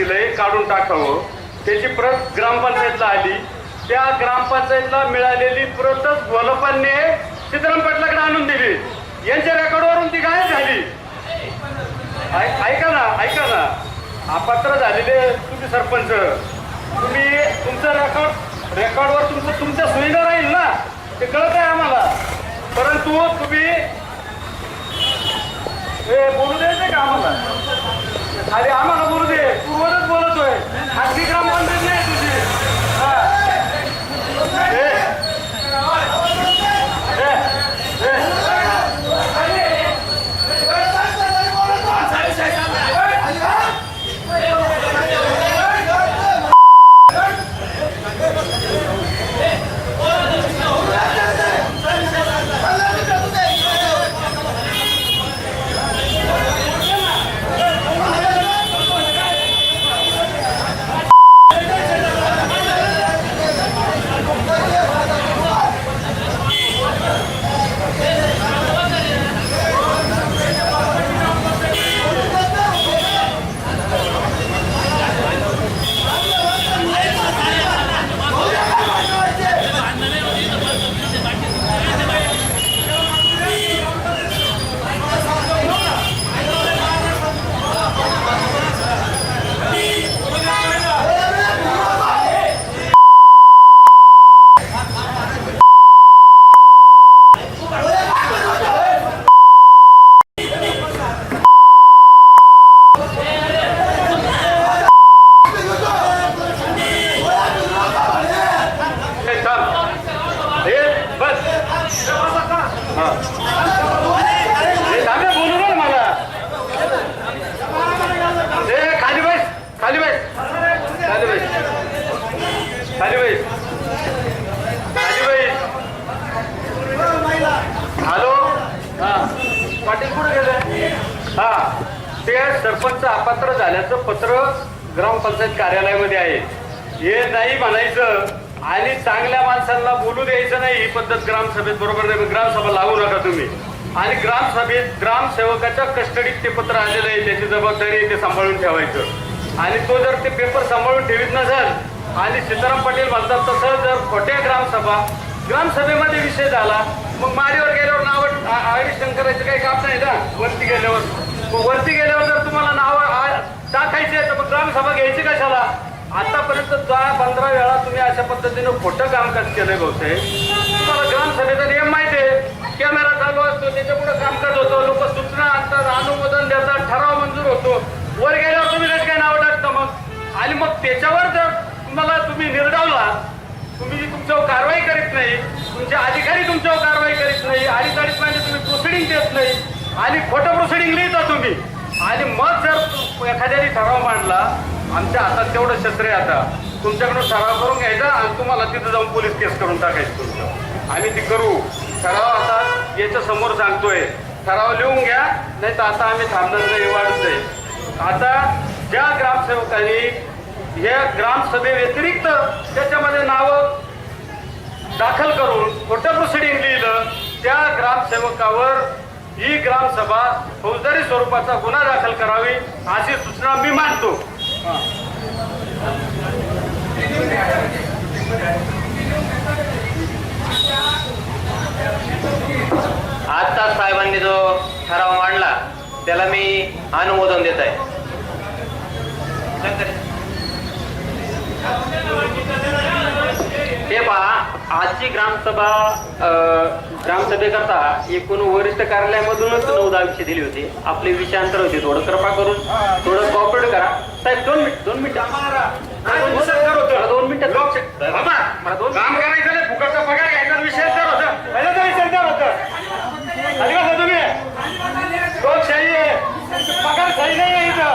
दिलंय काढून टाकावं. त्याची प्रत ग्रामपंचायतला आली. त्या ग्रामपंचायतला मिळालेली प्रतच गोलपांनी सीताराम पाटलाकडे आणून दिली. यांच्या रेकॉर्डवरून ती गायब झाली. ऐका ना ऐका ना. अपात्र झालेले तुम्ही सरपंच. तुम्ही तुमचं रेकॉर्ड रेकॉर्डवर तुमचं तुमच्या सुविधा राहील ना. ते कळत आहे आम्हाला. परंतु तुम्ही हे बोलू द्यायचं का आम्हाला? खाली आम्हाला ¡Así, ते सरपंच अपात्र झाल्याचं पत्र ग्रामपंचायत कार्यालयामध्ये आहे. हे नाही म्हणायचं आणि चांगल्या माणसांना बोलू द्यायचं नाही ही पद्धत ग्रामसभेत बरोबर नाही. ग्रामसभा लावू नका तुम्ही. आणि ग्रामसभेत ग्रामसेवकाच्या कस्टडीत ते पत्र आलेलं आहे त्याची जबाबदारी ते सांभाळून ठेवायचं. आणि तो जर ते पेपर सांभाळून ठेवीत नसेल आणि सीताराम पाटील म्हणतात तसं जर खोट्या ग्रामसभा ग्रामसभेमध्ये विषय झाला मग माडीवर गेल्यावर नाव आयुष करायचं काही काम नाही ना? वरती गेल्यावर. मग वरती गेल्यावर जर तुम्हाला नाव टाकायचे तर मग ग्रामसभा घ्यायची कशाला? आतापर्यंत दहा पंधरा वेळा तुम्ही अशा पद्धतीनं खोटं कामकाज केलंय बहुतेक. तुम्हाला ग्रामसभेचा नियम माहिती आहे. कॅमेरा चालू असतो त्याच्यामुळे कामकाज होतं. लोक सूचना आणतात अनुमोदन देतात ठराव मंजूर होतो. वर गेल्यावर तुम्ही कसं काय नाव टाकता मग? आणि मग त्याच्यावर जर तुम्हाला तुम्ही निर्डावला तुम्ही तुमच्यावर कारवाई करीत नाही तुमचे अधिकारी तुमच्यावर कारवाई करीत नाही अडीच अडीच महिने तुम्ही प्रोसिडिंग देत नाही आणि खोटं प्रोसिडिंग लिहिता तुम्ही. आणि मग जर एखाद्याने ठराव मांडला आमच्या हातात तेवढं शस्त्र आहे आता. तुमच्याकडून ठराव करून घ्यायचा आणि तुम्हाला तिथं जाऊन पोलीस केस करून टाकायचं तुमचं. आम्ही ती करू. ठराव आता याच्या समोर सांगतोय. ठराव लिहून घ्या नाही तर आता आम्ही थांबणार नाही वाढत आहे आता ज्या ग्रामसेवकांनी या ग्रामसभे व्यतिरिक्त त्याच्यामध्ये नावं दाखल करून खोटं प्रोसिडिंग लिहिलं त्या ग्रामसेवकावर ग्रामसभा फौजदारी स्वरूपाचा गुन्हा दाखल करावी अशी सूचना मी मानतो. आत्ताच साहेबांनी जो ठराव मांडला त्याला मी अनुमोदन देत आहे. हे पहा आजची ग्रामसभा अं, ग्रामसभेकरता एकूण वरिष्ठ कार्यालयामधूनच नऊ दहा विषय दिली होती. आपले विषयांतर होते. थोडं कृपा करून थोडं कॉपरेट करा. साहेब दोन मिनिट दोन मिनिट. दोन मिनिटं बाबा मला दोन काम करायचं नाही. फुकटचा पगार घ्यायचा विषय तर होतं. पहिलं तर विषय तर होतं. आधी कसं तुम्ही. लोकशाही आहे. पगार सही नाही आहे इथं.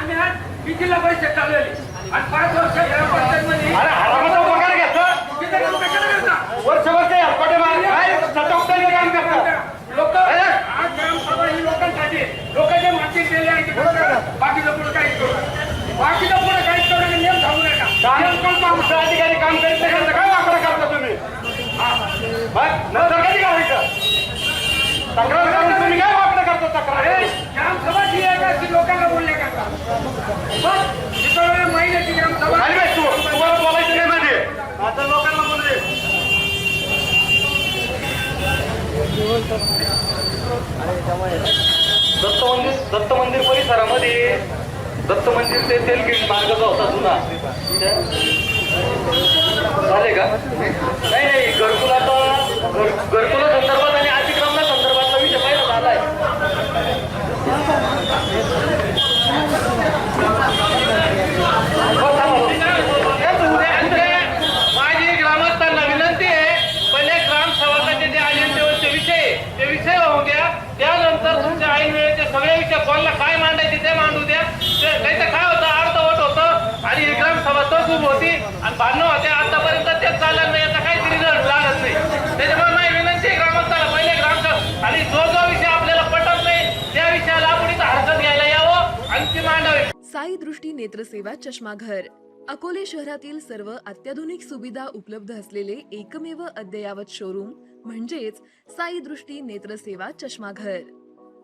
आम्ही आज कितीला पैसे काढलेले. आणि पाच वर्ष ग्रामपंचायतमध्ये अरे हरामाचा पगार घेतं किती काम कशाला करता? वर्ष वर्ष हरपटे मार काय सटकताना काम करतात लोक आज ग्रामसभा ही लोकांसाठी लोक जे माती केले आहे ते फक्त बाकीचं पुढे काहीच करू नका. बाकीचं पुढे काहीच करू नका नियम सांगू नका काम कोण माणसं अधिकारी काम करीत नाही का? काय वाकडं करता तुम्ही मग नंतर कधी करायचं तक्रार करून तुम्ही काय वाकडं करता तक्रार अरे, ग्रामसभा जी आहे का ती लोकांना बोलले करता बस ग्रामसभा खाली बस तू तुम्हाला बोलायचं नाही मध्ये आता लोकांना बोलू दे दत्त मंदिर दत्त मंदिर परिसरामध्ये दत्त मंदिर ते तेलगिरी मार्ग जो होता जुना. झाले का? नाही नाही घरकुलाचा घर घरकुला अतिक्रमणा संदर्भातला विषय पहिला झाला आहे माझी ग्रामस्थांना विनंती आहे पहिले ग्रामसेवकाचे जे आयन विषय ते विषय होऊ द्या त्यानंतर तुमच्या ऐन वेळेचे सगळे विषय कोणाला काय मांडायचे ते मांडू द्या. ते- नाही तर काय होतं? अर्धवट होतं आणि ही ग्रामसभा तसूब होती आणि भांडणं होते. आतापर्यंत तेच चाललं नाही. आता काहीच रिझल्ट लागत नाही. त्याच्यामुळे माझी विनंती ग्रामस्थाला पहिले ग्रामस्थ आणि जो जो विषय आपल्याला पटत नाही त्या विषयाला आपण इथं हरकत घ्यायला यावं. आणि ती मांडावी. साई दृष्टी नेत्रसेवा चष्माघर. अकोले शहरातील सर्व अत्याधुनिक सुविधा उपलब्ध असलेले एकमेव अद्ययावत शोरूम म्हणजेच साई दृष्टी नेत्रसेवा चष्माघर.